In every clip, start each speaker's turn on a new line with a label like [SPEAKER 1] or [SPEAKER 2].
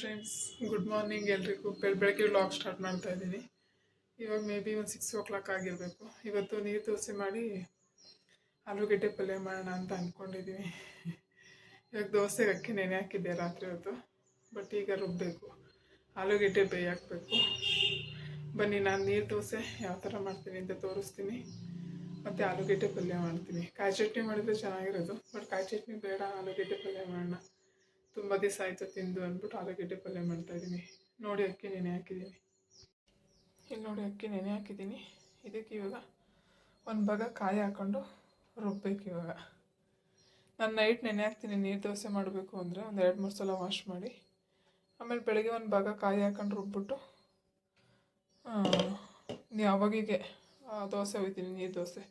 [SPEAKER 1] Friends good morning ಎಲ್ರಿಗೂ. ಬೆಳ, ಬೆಳಗ್ಗೆ ವ್ಲಾಗ್ ಸ್ಟಾರ್ಟ್ ಮಾಡ್ತಾ ಇದ್ದೀನಿ. ಇವಾಗ ಮೇ ಬಿ ಒಂದು ಸಿಕ್ಸ್ ಓ ಕ್ಲಾಕ್ ಆಗಿರಬೇಕು. ಇವತ್ತು ನೀರು ದೋಸೆ ಮಾಡಿ ಆಲೂಗಡ್ಡೆ ಪಲ್ಯ ಮಾಡೋಣ ಅಂತ ಅಂದ್ಕೊಂಡಿದ್ದೀನಿ ಇವಾಗ ದೋಸೆ ಅಕ್ಕಿ ನೆನೆ ಹಾಕಿದ್ದೆ ರಾತ್ರಿ ಹೊತ್ತು ಬಟ್ ಈಗ ರುಬ್ಬಬೇಕು ಆಲೂಗಡ್ಡೆ ಬೇಯಾಕಬೇಕು ಬನ್ನಿ ನಾನು ನೀರು ದೋಸೆ ಯಾವ ಥರ ಮಾಡ್ತೀನಿ ಅಂತ ತೋರಿಸ್ತೀನಿ. ಮತ್ತು ಆಲೂಗಡ್ಡೆ ಪಲ್ಯ ಮಾಡ್ತೀನಿ. ಕಾಯಿ ಚಟ್ನಿ ಮಾಡಿದರೆ ಚೆನ್ನಾಗಿರೋದು ಬಟ್ ಕಾಯಿ ಚಟ್ನಿ ಬೇಡ, ಆಲೂಗಡ್ಡೆ ಪಲ್ಯ ಮಾಡೋಣ. ತುಂಬ ದಿವಸ ಆಯಿತು ತಿಂದು ಅಂದ್ಬಿಟ್ಟು ಆಲೂಗಡ್ಡೆ ಪಲ್ಯ ಮಾಡ್ತಾಯಿದ್ದೀನಿ ನೋಡಿ ಅಕ್ಕಿ, ನೆನೆ ಹಾಕಿದ್ದೀನಿ. ಇಲ್ಲಿ ನೋಡಿ ಅಕ್ಕಿ, ನೆನೆ ಹಾಕಿದ್ದೀನಿ. ಇದಕ್ಕೆ ಇವಾಗ ಒಂದು ಭಾಗ ಕಾಯಿ ಹಾಕ್ಕೊಂಡು ರುಬ್ಬೇಕು ಇವಾಗ. ನಾನು ನೈಟ್ ನೆನೆ ಹಾಕ್ತೀನಿ, ನೀರು ದೋಸೆ ಮಾಡಬೇಕು ಅಂದರೆ ಒಂದು ಎರಡು, ಮೂರು ಸಲ ವಾಶ್ ಮಾಡಿ. ಆಮೇಲೆ ಬೆಳಗ್ಗೆ ಒಂದು ಭಾಗ ಕಾಯಿ ಹಾಕೊಂಡು ರುಬ್ಬಿಟ್ಟು ಯಾವಾಗಿಗೆ ದೋಸೆ ಹೋಗ್ತೀನಿ ನೀರು ದೋಸೆ.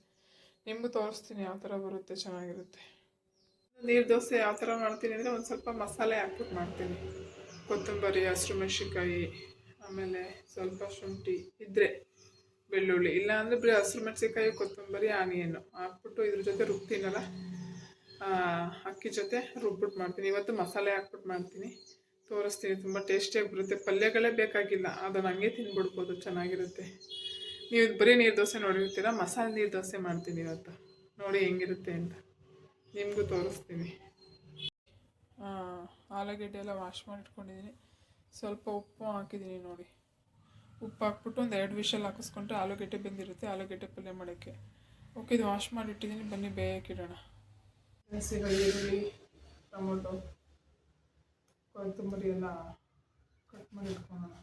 [SPEAKER 1] ನಿಮಗೂ ತೋರಿಸ್ತೀನಿ, ಯಾವ ಥರ ಬರುತ್ತೆ, ಚೆನ್ನಾಗಿರುತ್ತೆ. ನೀರು ದೋಸೆ ಯಾವ ಥರ ಮಾಡ್ತೀನಿ ಅಂದರೆ ಒಂದು ಸ್ವಲ್ಪ ಮಸಾಲೆ ಹಾಕ್ಬಿಟ್ಟು ಮಾಡ್ತೀನಿ. ಕೊತ್ತಂಬರಿ ಹಸಿರು ಮೆಣಸಿನ್ಕಾಯಿ ಆಮೇಲೆ ಸ್ವಲ್ಪ ಶುಂಠಿ ಇದ್ದರೆ ಬೆಳ್ಳುಳ್ಳಿ. ಇಲ್ಲ ಅಂದರೆ ಬರೀ ಹಸಿರು ಮೆಣಸಿಕಾಯಿ ಕೊತ್ತಂಬರಿ ಆನಿಯನ್ನು ಹಾಕ್ಬಿಟ್ಟು ಇದ್ರ ಜೊತೆ ರುಬ್ತೀನಲ್ಲ ಅಕ್ಕಿ ಜೊತೆ ರುಬ್ಬಿಟ್ಟು ಮಾಡ್ತೀನಿ. ಇವತ್ತು ಮಸಾಲೆ ಹಾಕ್ಬಿಟ್ಟು ಮಾಡ್ತೀನಿ. ತೋರಿಸ್ತೀನಿ, ತುಂಬ ಟೇಸ್ಟಿಯಾಗಿ ಬರುತ್ತೆ. ಪಲ್ಯಗಳೇ ಬೇಕಾಗಿಲ್ಲ, ಅದನ್ನು ಹಂಗೆ ತಿನ್ಬಿಡ್ಬೋದು, ಚೆನ್ನಾಗಿರುತ್ತೆ. ನೀವು ಬರೀ ನೀರು ದೋಸೆ ನೋಡಿರ್ತೀರ, ಮಸಾಲೆ ನೀರು ದೋಸೆ ಮಾಡ್ತೀನಿ ಇವತ್ತು. ನೋಡಿ ಹೆಂಗಿರುತ್ತೆ ಅಂತ. ನಿಮಗೂ ತೋರಿಸ್ತೀನಿ. ಆಲೂಗಡ್ಡೆ ಎಲ್ಲ ವಾಶ್ ಮಾಡಿಟ್ಕೊಂಡಿದ್ದೀನಿ ಸ್ವಲ್ಪ ಉಪ್ಪು ಹಾಕಿದ್ದೀನಿ ನೋಡಿ. ಉಪ್ಪು ಹಾಕ್ಬಿಟ್ಟು ಒಂದು ಎರಡು ವಿಷಲ್ ಹಾಕಿಸ್ಕೊಂಡ್ರೆ ಆಲೂಗಡ್ಡೆ ಬೆಂದಿರುತ್ತೆ ಆಲೂಗಡ್ಡೆ ಪಲ್ಯ ಮಾಡೋಕ್ಕೆ. ಓಕೆ ಇದು ವಾಶ್ ಮಾಡಿ ಇಟ್ಟಿದ್ದೀನಿ ಬನ್ನಿ ಬೇಯಕ್ಕಿಡೋಣ ಹಸಿರು ಈರುಳ್ಳಿ ಟೊಮೊಟೊ ಕೊತ್ತಂಬರಿ ಎಲ್ಲ ಕಟ್ ಮಾಡಿ ಇಟ್ಕೊಳ್ಳೋಣ.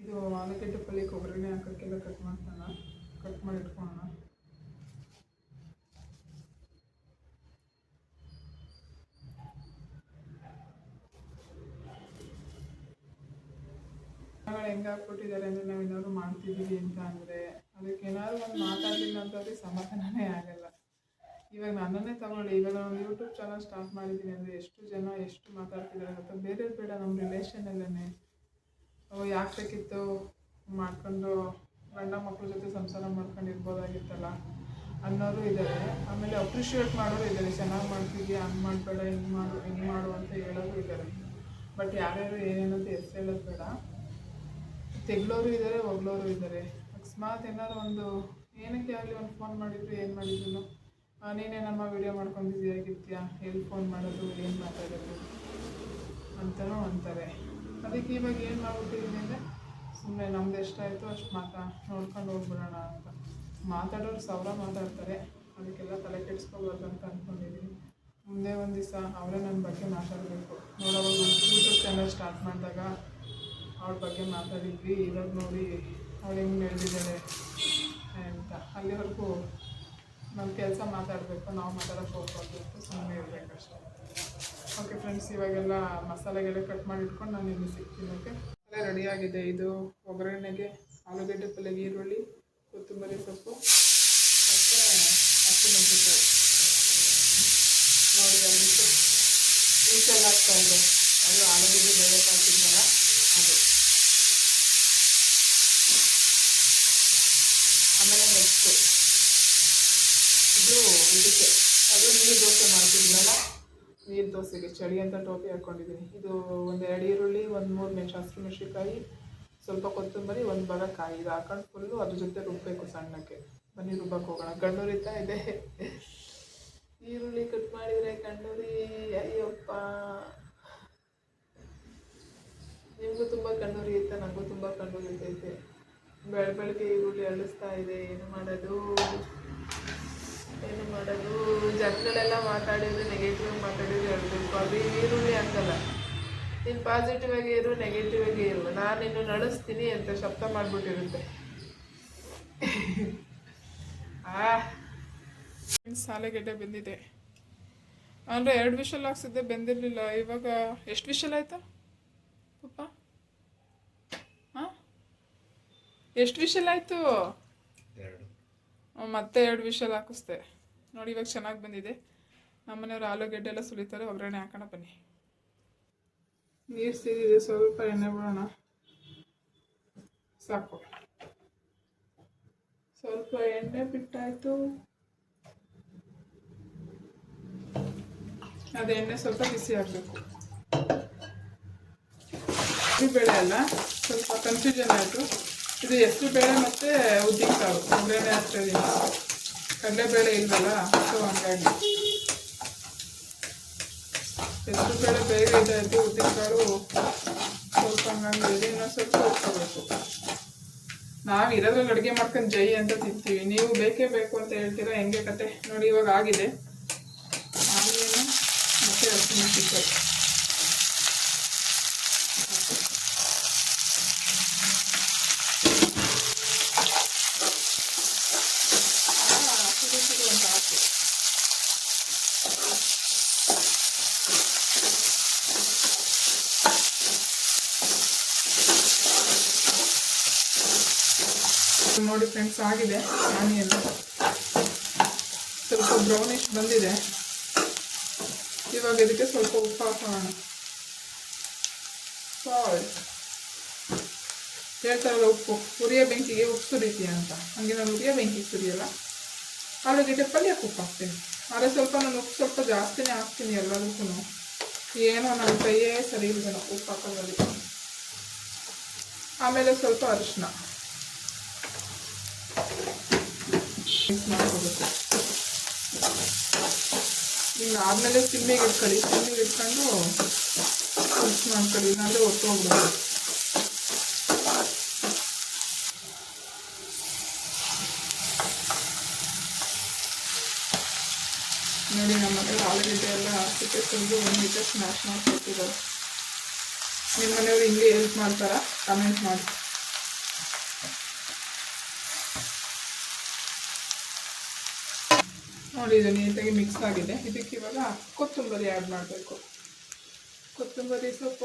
[SPEAKER 1] ಇದು ಆಲೂಗಡ್ಡೆ ಪಲ್ಯಕ್ಕೆ ಒಗ್ಗರಣೆ ಹಾಕೋಕ್ಕೆಲ್ಲ ಕಟ್ ಮಾಡ್ತಾನ. ಕಟ್ ಮಾಡಿ ಇಟ್ಕೊಳ್ಳೋಣ. ಹೆಂಗೆ ಹಾಕ್ಬಿಟ್ಟಿದ್ದಾರೆ ಅಂದರೆ ನಾವು ಏನಾದ್ರು ಮಾಡ್ತಿದ್ದೀವಿ ಅಂತ ಅಂದರೆ ಅದಕ್ಕೆ ಏನಾದ್ರು ಒಂದು ಮಾತಾಡಲಿಲ್ಲ ಅಂತಂದ್ರೆ ಸಮಾಧಾನನೇ ಆಗಲ್ಲ. ಇವಾಗ ನನ್ನನ್ನೇ ತಗೊಳ್ಳಿ. ಇವಾಗ ನಾನು ಯೂಟ್ಯೂಬ್ ಚಾನಲ್ ಸ್ಟಾರ್ಟ್ ಮಾಡಿದ್ದೀನಿ ಅಂದರೆ ಎಷ್ಟು ಜನ ಎಷ್ಟು ಮಾತಾಡ್ತಿದ್ದಾರೆ ಗೊತ್ತಾ ಬೇರೆ ಬೇಡ ನಮ್ಮ ರಿಲೇಷನಲ್ಲೇ ಯಾಕೆ ಬೇಕಿತ್ತು? ಮಾಡ್ಕೊಂಡು ಗಂಡ ಮಕ್ಕಳ ಜೊತೆ ಸಂಸಾರ ಮಾಡ್ಕೊಂಡು ಇರ್ಬೋದಾಗಿತ್ತಲ್ಲ ಅನ್ನೋರು ಇದ್ದಾರೆ ಆಮೇಲೆ ಅಪ್ರಿಷಿಯೇಟ್ ಮಾಡೋರು ಇದ್ದಾರೆ ಚೆನ್ನಾಗಿ ಮಾಡ್ತಿದ್ಯಾ? ಹಂಗೆ ಮಾಡಬೇಡ, ಹಿಂಗೆ ಮಾಡು ಹಿಂಗೆ ಮಾಡು ಅಂತ ಹೇಳೋರು ಇದ್ದಾರೆ ಬಟ್ ಯಾರ್ಯಾರು ಏನೇನಂತ ಹೆಸರು ಹೇಳೋದು ಬೇಡ. ತೆಗ್ಲೋರು ಇದ್ದಾರೆ ಹೋಗ್ಲೋರು ಇದ್ದಾರೆ ಅಕಸ್ಮಾತ್ ಏನಾದ್ರು ಒಂದು ಏನಕ್ಕೆ ಆಗಲಿ ಒಂದು ಫೋನ್ ಮಾಡಿದ್ರು, ಏನು ಮಾಡಿದ್ರು? ನೀನೇ ನಮ್ಮ ವಿಡಿಯೋ ಮಾಡ್ಕೊಂಡಿದ್ದೀಯಾಗಿರ್ತೀಯ ಎಲ್ಲಿ ಫೋನ್ ಮಾಡೋದು, ಏನು ಮಾತಾಡೋದು? ಅಂತಲೂ ಅಂತಾರೆ. ಅದಕ್ಕೆ ಇವಾಗ ಏನು ಮಾಡ್ಬಿಟ್ಟಿದ್ದೀನಿ ಅಂದರೆ ಸುಮ್ಮನೆ ನಮ್ದು ಎಷ್ಟಾಯಿತು ಅಷ್ಟು ಮಾತಾ, ನೋಡ್ಕೊಂಡು ಹೋಗ್ಬಿಡೋಣ ಅಂತ. ಮಾತಾಡೋರು ಸಾವಿರ ಮಾತಾಡ್ತಾರೆ. ಅದಕ್ಕೆಲ್ಲ ತಲೆ ಕೆಡಿಸ್ಕೋಬಾರ್ದು ಅಂತ ಅಂದ್ಕೊಂಡಿದ್ದೀನಿ ಮುಂದೆ ಒಂದು ದಿವಸ ಅವರೇ ನನ್ನ ಬಗ್ಗೆ ಮಾತಾಡಬೇಕು. ನೋಡೋವಾಗ ಯೂಟ್ಯೂಬ್ ಚಾನಲ್ ಸ್ಟಾರ್ಟ್ ಮಾಡಿದಾಗ ಅವಳ ಬಗ್ಗೆ ಮಾತಾಡಿದ್ವಿ ಇವಾಗ ನೋಡಿ ಅವಳು ಹೆಂಗೆ ನಡೆದಿದ್ದಾಳೆ ಅಂತ. ಅಲ್ಲಿವರೆಗೂ ನಮ್ಮ ಕೆಲಸ ಮಾತಾಡಬೇಕು, ನಾವು ಮಾತಾಡೋಕೆ ಹೋಗ್ಬಾರ್ದು ಸುಮ್ಮನೆ ಅಷ್ಟೇ ಓಕೆ ಫ್ರೆಂಡ್ಸ್ ಇವಾಗೆಲ್ಲ ಮಸಾಲೆಗೆಲ್ಲ ಕಟ್ ಮಾಡಿಟ್ಕೊಂಡು ನಾನು ಇಲ್ಲಿ ಸಿಗ್ತೀನಿ ಓಕೆ ಎಲ್ಲ ರೆಡಿಯಾಗಿದೆ ಇದು ಒಗ್ಗರಣೆಗೆ ಆಲೂಗಡ್ಡೆ ಪಲ್ಲೆ, ಈರುಳ್ಳಿ, ಕೊತ್ತಂಬರಿ ಸೊಪ್ಪು, ಮತ್ತು ಹಸಿಮೆಣಸಿನ್ಕಾಯಿ ನೋಡಿ, ಅದಕ್ಕೆ ಈಚೆಲ್ಲ ಹಾಕ್ತಾ ಇದೆ. ಅದು ಆಲೂಗಡ್ಡೆ ಬೇರೆ ಹಾಕಿದ್ನಲ್ಲ ಅದು ಆಮೇಲೆ ನೆಕ್ಸ್ಟು ಇದು ಇದಕ್ಕೆ. ಅದು ನೀರು ದೋಸೆ ಮಾಡ್ತಿದ್ನಲ್ಲ ನೀರು ದೋಸೆಗೆ ಚಳಿ ಅಂತ ಟೋಪಿ ಹಾಕ್ಕೊಂಡಿದ್ದೀನಿ ಇದು ಒಂದು ಎರಡು ಈರುಳ್ಳಿ, ಒಂದು ಮೂರು ಮೆಣಸು ಹಸಿರು ಮೆಣಸಿಕಾಯಿ ಸ್ವಲ್ಪ ಕೊತ್ತಂಬರಿ, ಒಂದು ಬಲ ಕಾಯಿ ಇದು ಹಾಕೊಂಡು ಫುಲ್ಲು ಅದ್ರ ಜೊತೆ ರುಬ್ಬಬೇಕು ಸಣ್ಣಕ್ಕೆ. ಬನ್ನಿ ರುಬ್ಬಕ್ಕೆ ಹೋಗೋಣ. ಗಣ್ಣೂರಿತಾ ಇದೆ? ಈರುಳ್ಳಿ ಕಟ್ ಮಾಡಿದರೆ ಕಣ್ಣೂರಿ. ಅಯ್ಯಪ್ಪ. ನಿಮಗೂ ತುಂಬ ಕಣ್ಣೂರಿ ಇತ್ತ? ನನಗೂ ತುಂಬ ಕಣ್ಣೂರಿ ಇರ್ತೈತೆ ಬೆಳ, ಬೆಳಗ್ಗೆ ಈರುಳ್ಳಿ ಅಳಿಸ್ತಾ ಇದೆ. ಏನು ಮಾಡೋದು? ಮಾಡೋದು ಜನಗಳೆಲ್ಲ ಮಾತಾಡಿದ್ರೆ ನೆಗೆಟಿವ್ ಮಾತಾಡಿದ್ರೆ ಹೇಳ್ಬೇಕು. ಅದು ಈರುಳ್ಳಿ ಅಂತಲ್ಲ. ನೀನು ಪಾಸಿಟಿವ್ ಆಗಿ ಇರು ನೆಗೆಟಿವ್ ಆಗಿ ಇರು. ನಾನು ಇನ್ನು ನಡೆಸ್ತೀನಿ ಅಂತ ಶಬ್ದ ಮಾಡಿಬಿಟ್ಟಿರುತ್ತೆ. ಆ. ಸಾಲೆಗೆಡ್ಡೆ ಬೆಂದಿದೆ. ಅಂದರೆ ಎರಡು ವಿಷಲ್ ಹಾಕ್ಸಿದ್ದೆ ಬೆಂದಿರಲಿಲ್ಲ. ಇವಾಗ ಎಷ್ಟು ವಿಷಲ್ ಆಯ್ತಾ? ಪಪ್ಪ? ಹಾಂ ಎಷ್ಟು ವಿಷಲ್ ಆಯಿತು? ಮತ್ತೆ ಎರಡು ವಿಷಲ್ ಹಾಕಿಸ್ದೆ. ನೋಡಿ, ಇವಾಗ ಚೆನ್ನಾಗಿ ಬಂದಿದೆ. ನಮ್ಮನೆಯವ್ರು ಆಲೂಗೆಡ್ಡೆ ಎಲ್ಲ ಸುಲಿತಾರೆ. ಒಗ್ಗರಣೆ ಹಾಕೋಣ, ಬನ್ನಿ. ನೀರು ಸೇರಿದೆ, ಸ್ವಲ್ಪ ಎಣ್ಣೆ ಬಿಡೋಣ. ಸಾಕು. ಸ್ವಲ್ಪ ಎಣ್ಣೆ ಬಿಟ್ಟಾಯಿತು. ಅದು ಎಣ್ಣೆ ಸ್ವಲ್ಪ ಬಿಸಿ ಆಗಬೇಕು. ಬೇಳೆ ಅಲ್ಲ, ಸ್ವಲ್ಪ ಕನ್ಫ್ಯೂಷನ್ ಆಯಿತು. ಇದು ಹೆಸರು ಬೇಳೆ ಮತ್ತು ಉದ್ದಿನ ಕಾಳು ಒಗ್ಗರಣೆ ಹಾಕ್ತಾ ಕಡಲೆಬೇಳೆ ಇಲ್ವಲ್ಲ ಸೊ ಹಂಗಾಗಿ. ಹೆಸರು ಬೇಳೆ ಬೇಗ ಇದಾಯಿತು ಉದ್ದಿನ ಕಾಳು ಸ್ವಲ್ಪ ಹಂಗಾಗಿ ಇದೆ ಸ್ವಲ್ಪ ಉಪ್ಕೋಬೇಕು ನಾವು ಇರೋದ್ರಲ್ಲಿ ಅಡುಗೆ ಮಾಡ್ಕೊಂಡು ಜೈ ಅಂತ ತಿಂತೀವಿ. ನೀವು ಬೇಕೇ ಬೇಕು ಅಂತ ಹೇಳ್ತೀರಾ, ಹೆಂಗೆ ಕತೆ? ನೋಡಿ ಇವಾಗ ಆಗಿದೆ. ಆಗಲೇನು ಮತ್ತೆ ಹಸಿಮೆಣಸಿನ್ಕಾಯಿ ಸಿಡು ಸಿಡು ಅಂತ ಹಾಕಿ ನೋಡಿ ಫ್ರೆಂಡ್ಸ್ ಆಗಿದೆ. ಆನಿಯನ್ ಸ್ವಲ್ಪ ಬ್ರೌನಿಶ್ ಬಂದಿದೆ. ಇವಾಗ ಇದಕ್ಕೆ ಸ್ವಲ್ಪ ಉಪ್ಪು ಹಾಕೋಣ. ಸಾಲ್ಟ್ ಹೇಳ್ತಾರಲ್ಲ ಉಪ್ಪು. ಉರಿಯ ಬೆಂಕಿಗೆ ಉಪ್ಪು ಸುರಿತೀಯ ಅಂತ. ಹಂಗೆ ನಾನು ಉರಿಯ ಬೆಂಕಿಗೆ ಸುರಿಯಲ್ಲ. ಇದಕ್ಕೆ ಪಲ್ಯಕ್ಕೆ ಉಪ್ಪು ಹಾಕ್ತೀನಿ. ಆದರೆ ಸ್ವಲ್ಪ ನಾನು ಉಪ್ಪು ಸ್ವಲ್ಪ ಜಾಸ್ತಿನೇ ಹಾಕ್ತೀನಿ ಎಲ್ಲದಕ್ಕೂ. ಏನೋ ನನ್ನ ಕೈಯೇ ಸರಿ ಇಲ್ವೇನೋ ಉಪ್ಪು ಹಾಕೋದ್ರಲ್ಲಿ. ಆಮೇಲೆ ಸ್ವಲ್ಪ ಅರಿಶಿನ ಮಿಕ್ಸ್ ಮಾಡ್ಕೋಬೇಕು. ಈಗ ಆದಮೇಲೆ ಸಿಮ್ಮಿಗೆ ಇಟ್ಕೊಳ್ಳಿ. ಸಿಮ್ಮಿಗೆ ಇಟ್ಕೊಂಡು ಮಿಕ್ಸ್ ಮಾಡ್ಕೊಳ್ಳಿ. ಇಲ್ಲಾಂದರೆ ಒತ್ತೋಗ್ಬಿಡೋದು ನೋಡಿ, ನಮ್ಮ ಮನೆ ಆಲೂಗಡ್ಡೆ ಎಲ್ಲ ಸಿಪ್ಪೆ ತೆಗೆದು ಒಂದು ಲೀಟರ್ ಸ್ಮ್ಯಾಶ್ ಮಾಡಿಕೊಟ್ಟಿದ್ದಾರೆ. ನಿಮ್ಮ ಮನೆಯವ್ರು ಹಿಂಗೆ ಹೆಲ್ಪ್ ಮಾಡ್ತಾರಾ? ಕಮೆಂಟ್ ಮಾಡಿ. ನೋಡಿ, ಇದು ನೀಟಾಗಿ ಮಿಕ್ಸ್ ಆಗಿದೆ. ಇದಕ್ಕೆ ಇವಾಗ ಕೊತ್ತಂಬರಿ ಆ್ಯಡ್ ಮಾಡಬೇಕು. ಕೊತ್ತಂಬರಿ ಸ್ವಲ್ಪ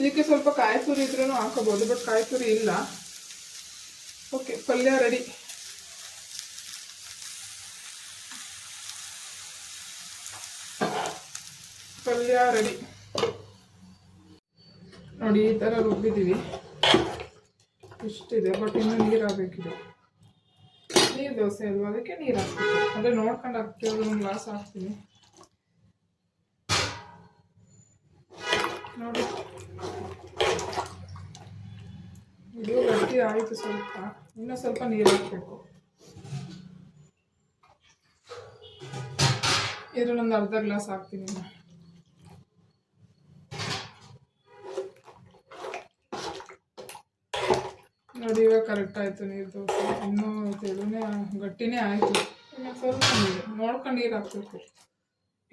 [SPEAKER 1] ಇದಕ್ಕೆ ಸ್ವಲ್ಪ ಕಾಯಿ ತುರಿ ಇದ್ರೂ ಹಾಕೋಬೋದು ಬಟ್ ಕಾಯಿತುರಿ ಇಲ್ಲ. ಓಕೆ ಪಲ್ಯ ರೆಡಿ ಪಲ್ಯ ರೆಡಿ ನೋಡಿ, ಈ ಥರ ರುಬ್ಬಿದ್ದೀವಿ. ಇಷ್ಟಿದೆ ಬಟ್ ಇನ್ನೂ ನೀರಾಗಬೇಕಿದೆ ನೀರು ದೋಸೆ ಅಲ್ವಾ ಅದಕ್ಕೆ ನೀರು ಹಾಕ್ತೀನಿ ಅಂದರೆ ನೋಡ್ಕೊಂಡು ಹಾಕ್ತೀವಿ ಒಂದು ಗ್ಲಾಸ್ ಹಾಕ್ತೀನಿ. ನೋಡಿ. ಇದು ಗಟ್ಟಿ ಆಯಿತು ಸ್ವಲ್ಪ. ಇನ್ನೂ ಸ್ವಲ್ಪ ನೀರು ಹಾಕಬೇಕು. ನಾನು ಅರ್ಧ ಗ್ಲಾಸ್ ಹಾಕ್ತೀನಿ. ನೋಡಿ, ಇವಾಗ ಕರೆಕ್ಟ್ ಆಯಿತು ನೀರು ದೋಸೆ ಇನ್ನೂ ತೆಳುನೇ ಗಟ್ಟಿನೇ ಆಯಿತು. ಇನ್ನು ಸ್ವಲ್ಪ ನೀರು. ನೋಡ್ಕೊಂಡು ನೀರು ಹಾಕ್ಬೇಕು.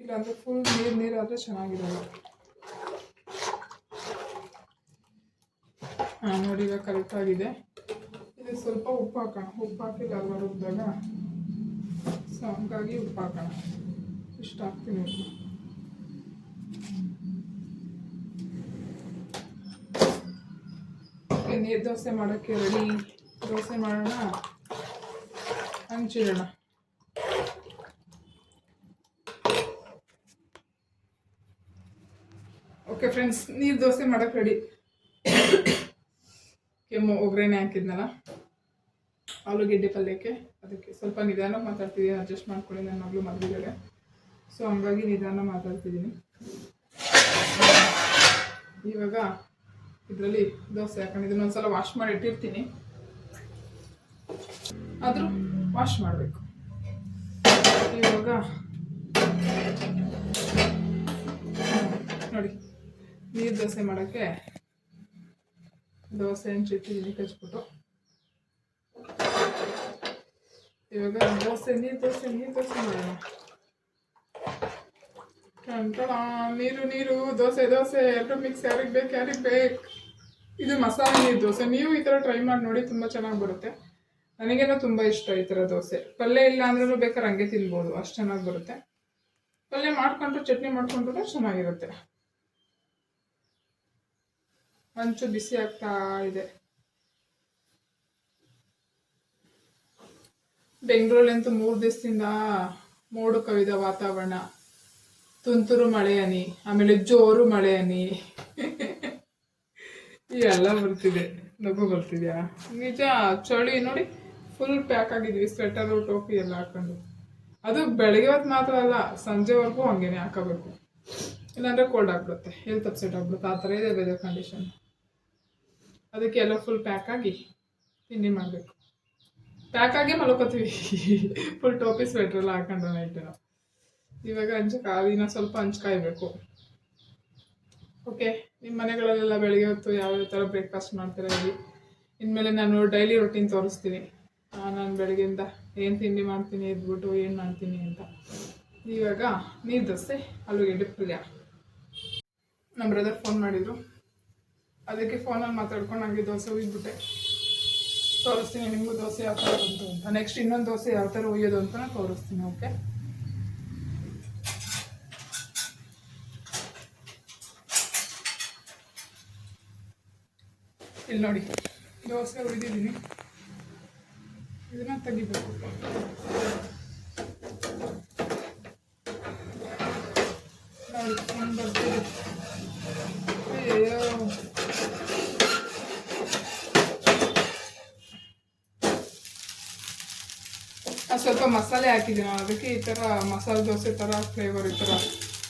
[SPEAKER 1] ಇಲ್ಲಾಂದರೆ ಫುಲ್ ನೀರು ನೀರು ಆದರೆ ಚೆನ್ನಾಗಿರಲ್ಲ. ಹಾಂ, ನೋಡಿ, ಇವಾಗ ಕರೆಕ್ಟ್ ಆಗಿದೆ. ಇದಕ್ಕೆ ಸ್ವಲ್ಪ ಉಪ್ಪು ಹಾಕೋಣ. ಉಪ್ಪು ಹಾಕಿ ಅಲ್ವಾ ಸೊ ಹಂಗಾಗಿ ಉಪ್ಪು ಹಾಕೋಣ. ಇಷ್ಟ ಹಾಕ್ತೀನಿ ಉಪ್ಪು ನೀರು ದೋಸೆ ಮಾಡೋಕ್ಕೆ ರೆಡಿ ದೋಸೆ ಮಾಡೋಣ. ಹಂಚಿಡೋಣ ಓಕೆ ಫ್ರೆಂಡ್ಸ್ ನೀರು ದೋಸೆ ಮಾಡೋಕ್ಕೆ ರೆಡಿ ಕೆಮ್ಮು, ಒಗ್ಗರಣೆ ಹಾಕಿದ್ನಲ್ಲ? ಆಲೂಗೆಡ್ಡೆ ಪಲ್ಯಕ್ಕೆ. ಅದಕ್ಕೆ ಸ್ವಲ್ಪ ನಿಧಾನ ಮಾತಾಡ್ತಿದ್ದೀನಿ ಅಡ್ಜಸ್ಟ್ ಮಾಡ್ಕೊಳ್ಳಿ ನನ್ನ ಮಗಳು ಮದುವೆಗಳೇ ಸೊ ಹಂಗಾಗಿ ನಿಧಾನ ಮಾತಾಡ್ತಿದ್ದೀನಿ ಇವಾಗ ಇದರಲ್ಲಿ ದೋಸೆ ಹಾಕೊಂಡು ಇದನ್ನ ಒಂದ್ಸಲ ವಾಶ್ ಮಾಡಿ ಇಟ್ಟಿರ್ತೀನಿ. ಆದರೂ ವಾಶ್ ಮಾಡಬೇಕು. ಇವಾಗ ನೋಡಿ, ನೀರು ದೋಸೆ ಮಾಡೋಕ್ಕೆ ದೋಸೆ ಹಂಚಿಟ್ಟಿದ್ದೀನಿ ಕಚ್ಬಿಟ್ಟು. ಇವಾಗ ದೋಸೆ, ನೀರು ದೋಸೆ ನೀರು ದೋಸೆ ಮಾಡೋಣ. ನೀರು ನೀರು, ದೋಸೆ ದೋಸೆ ಎರಡು ಮಿಕ್ಸ್ ಯಾರಿಗೆ ಬೇಕು ಯಾರಿಗೆ ಬೇಕು? ಇದು ಮಸಾಲೆ ದೋಸೆ. ನೀವು ಈ ಥರ ಟ್ರೈ ಮಾಡಿ ನೋಡಿ, ತುಂಬ ಚೆನ್ನಾಗಿ ಬರುತ್ತೆ. ನನಗೇನೋ ತುಂಬ ಇಷ್ಟ ಈ ಥರ ದೋಸೆ. ಪಲ್ಯ ಇಲ್ಲ ಅಂದ್ರೂ ಬೇಕಾದ್ರೆ ಹಂಗೆ ತಿನ್ಬೋದು. ಅಷ್ಟು ಚೆನ್ನಾಗಿ ಬರುತ್ತೆ. ಪಲ್ಯ ಮಾಡ್ಕೊಂಡ್ರೆ, ಚಟ್ನಿ ಮಾಡ್ಕೊಂಡ್ರೆ ಚೆನ್ನಾಗಿರುತ್ತೆ. ಹಂಚು ಬಿಸಿ ಆಗ್ತಾ ಇದೆ. ಬೆಂಗಳೂರಲ್ಲಂತೂ ಮೂರು ದಿವಸದಿಂದ ಮೋಡು ಕವಿದ ವಾತಾವರಣ. ತುಂತುರು ಮಳೆ ಹನಿ ಆಮೇಲೆ ಜೋರು ಮಳೆ ಹನಿ ಎಲ್ಲ ಬರ್ತಿದೆ. ನಗು ಬರ್ತಿದ್ಯಾ? ನಿಜ, ಚಳಿ ನೋಡಿ ಫುಲ್ ಪ್ಯಾಕ್ ಆಗಿದ್ವಿ ಸ್ವೆಟರು ಟೋಪಿ ಎಲ್ಲ ಹಾಕೊಂಡು. ಅದು ಬೆಳಗ್ಗೆ ಹೊತ್ತು ಮಾತ್ರ ಅಲ್ಲ, ಸಂಜೆವರೆಗೂ ಹಂಗೇನೆ ಹಾಕೋಬೇಕು. ಇಲ್ಲಾಂದರೆ ಕೋಲ್ಡ್ ಆಗಿಬಿಡುತ್ತೆ ಹೆಲ್ತ್ ಅಪ್ಸೆಟ್ ಆಗ್ಬಿಡುತ್ತೆ, ಆ ಥರ ಇದೆ ವೆದರ್ ಕಂಡೀಷನ್ ಅದಕ್ಕೆ ಎಲ್ಲ ಫುಲ್ ಪ್ಯಾಕ್ ಆಗಿ ತಿಂಡಿ ಮಾಡಬೇಕು. ಪ್ಯಾಕ್ ಆಗಿ ಮಲ್ಕೋತೀವಿ. ಫುಲ್ ಟೋಪಿ ಸ್ವೆಟ್ರೆಲ್ಲ ಹಾಕೊಂಡು ನೈಟ್ ಇವಾಗ ಹಂಚಕ್ಕೆ ದಿನ ಸ್ವಲ್ಪ ಹಂಚ್ ಕಾಯಬೇಕು ಓಕೆ ನಿಮ್ಮ ಮನೆಗಳಲ್ಲೆಲ್ಲ ಬೆಳಿಗ್ಗೆ ಹೊತ್ತು ಯಾವ ಥರ ಬ್ರೇಕ್ಫಾಸ್ಟ್ ಮಾಡ್ತಾರೆ ಹೇಳಿ. ಇನ್ಮೇಲೆ ನಾನು ಡೈಲಿ ರೊಟೀನ್ ತೋರಿಸ್ತೀನಿ. ನಾನು ಬೆಳಗ್ಗೆಯಿಂದ ಏನು ತಿಂಡಿ ಮಾಡ್ತೀನಿ ಎದ್ಬಿಟ್ಟು ಏನು ಮಾಡ್ತೀನಿ ಅಂತ. ಇವಾಗ ನೀರು ದೋಸೆ, ಆಲೂಗೆಡ್ಡೆ ಪಲ್ಯ ನಮ್ಮ ಬ್ರದರ್ ಫೋನ್ ಮಾಡಿದರು. ಅದಕ್ಕೆ ಫೋನಲ್ಲಿ ಮಾತಾಡ್ಕೊಂಡು ಹಂಗೆ ದೋಸೆ ಹುಯ್ದ್ಬಿಟ್ಟೆ ತೋರಿಸ್ತೀನಿ ನಿಮಗೂ ದೋಸೆ ಯಾವ ಥರ ಬಂತು ಅಂತ. ನೆಕ್ಸ್ಟ್ ಇನ್ನೊಂದು ದೋಸೆ ಯಾವ ಥರ ಹುಯ್ಯೋದು ಅಂತ ತೋರಿಸ್ತೀನಿ ಓಕೆ ಇಲ್ಲಿ ನೋಡಿ, ದೋಸೆ ಉಳಿದಿದ್ದೀನಿ ಇದನ್ನ ತೆಗಿಬೇಕು. ನೋಡಿ, ಒಂದು ಬರ್ತಿದೆ. ಅಯ್ಯೋ ಸ್ವಲ್ಪ ಮಸಾಲೆ ಹಾಕಿದ್ದೀನಿ. ಅದಕ್ಕೆ ಈ ಥರ ಮಸಾಲೆ ದೋಸೆ ಥರ ಫ್ಲೇವರ್ ಈ ಥರ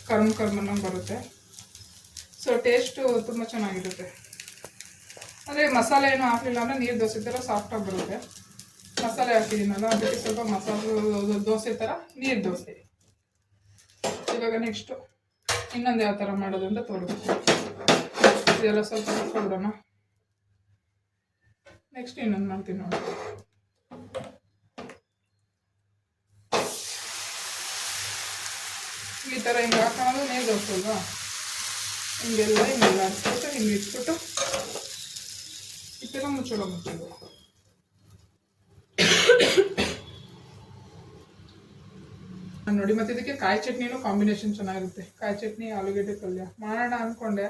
[SPEAKER 1] ಕರ್ಮ್ ಕರ್ಮನ ಬರುತ್ತೆ. ಸೊ ಟೇಸ್ಟು ತುಂಬ ಚೆನ್ನಾಗಿರುತ್ತೆ. ಅಂದರೆ ಮಸಾಲೆ ಏನು ಹಾಕಲಿಲ್ಲ ಅಂದರೆ ನೀರು ದೋಸೆ ಥರ ಸಾಫ್ಟಾಗಿ ಬರುತ್ತೆ. ಮಸಾಲೆ ಹಾಕಿದ್ದೀನಲ್ಲ, ಅದಕ್ಕೆ ಸ್ವಲ್ಪ ಮಸಾಲೆ, ದೋಸೆ ಥರ ನೀರು ದೋಸೆ. ಇವಾಗ ನೆಕ್ಸ್ಟು ಇನ್ನೊಂದು ಯಾವ ಥರ ಮಾಡೋದು ಅಂತ ತೋರಿಸ್ತೀನಿ. ಇದೆಲ್ಲ ಸ್ವಲ್ಪ ಕೊಡೋಣ ನೆಕ್ಸ್ಟ್ ಇನ್ನೊಂದು ಮಾಡ್ತೀನಿ ನೋಡಿ. ಈ ಥರ ಹಿಂಗೆ ಹಾಕೋದು ನೀರು ದೋಸೆ ಅಲ್ವಾ? ಹಿಂಗೆಲ್ಲ ಹಿಂಗೆಲ್ಲ ಹಾಕ್ಬಿಟ್ಟು ಹಿಂಗೆ ಇಟ್ಬಿಟ್ಟು ಈ ಮುಂಚೆ ಚಲೋ ಮುಚ್ಚೋದು ನೋಡಿ, ಮತ್ತೆ ಇದಕ್ಕೆ ಕಾಯಿ ಚಟ್ನಿನೂ ಕಾಂಬಿನೇಷನ್ ಚೆನ್ನಾಗಿರುತ್ತೆ. ಕಾಯಿ ಚಟ್ನಿ, ಆಲೂಗಡ್ಡೆ ಪಲ್ಯ. ಮಾಡೋಣ ಅಂದ್ಕೊಂಡೆ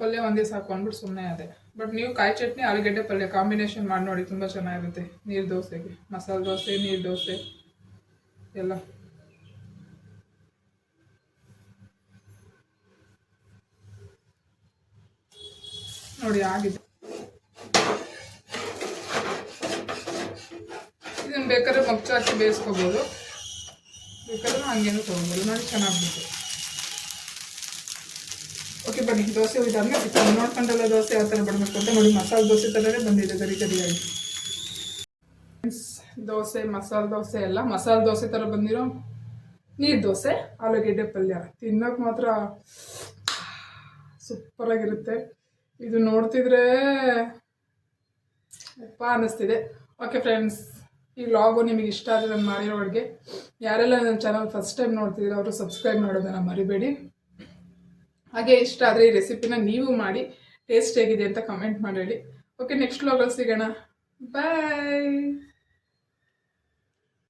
[SPEAKER 1] ಪಲ್ಯ ಒಂದೇ ಸಾಕು ಅಂದ್ಬಿಟ್ಟು ಸುಮ್ಮನೆ ಅದೇ ಬಟ್ ನೀವು ಕಾಯಿ ಚಟ್ನಿ, ಆಲೂಗಡ್ಡೆ ಪಲ್ಯ ಕಾಂಬಿನೇಷನ್ ಮಾಡಿ ನೋಡಿ, ತುಂಬ ಚೆನ್ನಾಗಿರುತ್ತೆ. ನೀರು ದೋಸೆಗೆ, ಮಸಾಲೆ ದೋಸೆ, ನೀರು ದೋಸೆ, ಎಲ್ಲ. ನೋಡಿ, ಆಗಿದೆ. ಇದನ್ನು ಬೇಕಾದ್ರೆ ಮಗ್ಚು ಹಾಕಿ ಬೇಯಿಸ್ಕೋಬೋದು. ಬೇಕಾದ್ರೆ ಹಂಗೇನು ತೊಗೊಬೋದು ನೋಡಿ ಚೆನ್ನಾಗ್ಬಿಟ್ಟು ಓಕೆ ಬನ್ನಿ. ದೋಸೆ ಇದಾದ್ಮೇಲೆ ನೋಡ್ಕೊಂಡಲ್ಲ ದೋಸೆ ಯಾವ ಥರ ಬರಬೇಕು ಅಂತ ನೋಡಿ, ಮಸಾಲೆ ದೋಸೆ ಥರನೇ ಬಂದಿದೆ ಗರಿ ಗರಿಯಾಗಿ ದೋಸೆ, ಮಸಾಲೆ ದೋಸೆ ಎಲ್ಲ. ಮಸಾಲೆ ದೋಸೆ ಥರ ಬಂದಿರೋ ನೀರು ದೋಸೆ, ಆಲೂಗೆಡ್ಡೆ ಪಲ್ಯ. ತಿನ್ನೋಕೆ ಮಾತ್ರ ಸೂಪರಾಗಿರುತ್ತೆ. ಇದು ನೋಡ್ತಿದ್ರೆ ಅಪ್ಪ ಅನ್ನಿಸ್ತಿದೆ. ಓಕೆ ಫ್ರೆಂಡ್ಸ್ ಈ ವ್ಲಾಗು ನಿಮಗೆ ಇಷ್ಟ ಆದರೆ ನಾನು ಮಾಡಿರೋ ಅಡುಗೆ. ಯಾರೆಲ್ಲ ನನ್ನ ಚಾನಲ್ ಫಸ್ಟ್ ಟೈಮ್ ನೋಡ್ತಿದ್ರೆ ಅವರು ಸಬ್ಸ್ಕ್ರೈಬ್ ಮಾಡೋದನ್ನು ಮರಿಬೇಡಿ. ಹಾಗೆ ಇಷ್ಟ ಆದರೆ ಈ ರೆಸಿಪಿನ ನೀವು ಮಾಡಿ ಟೇಸ್ಟ್ ಹೇಗಿದೆ ಅಂತ ಕಮೆಂಟ್ ಮಾಡಿ ಓಕೆ ನೆಕ್ಸ್ಟ್ ವ್ಲಾಗಲ್ಲಿ ಸಿಗೋಣ. ಬಾಯ್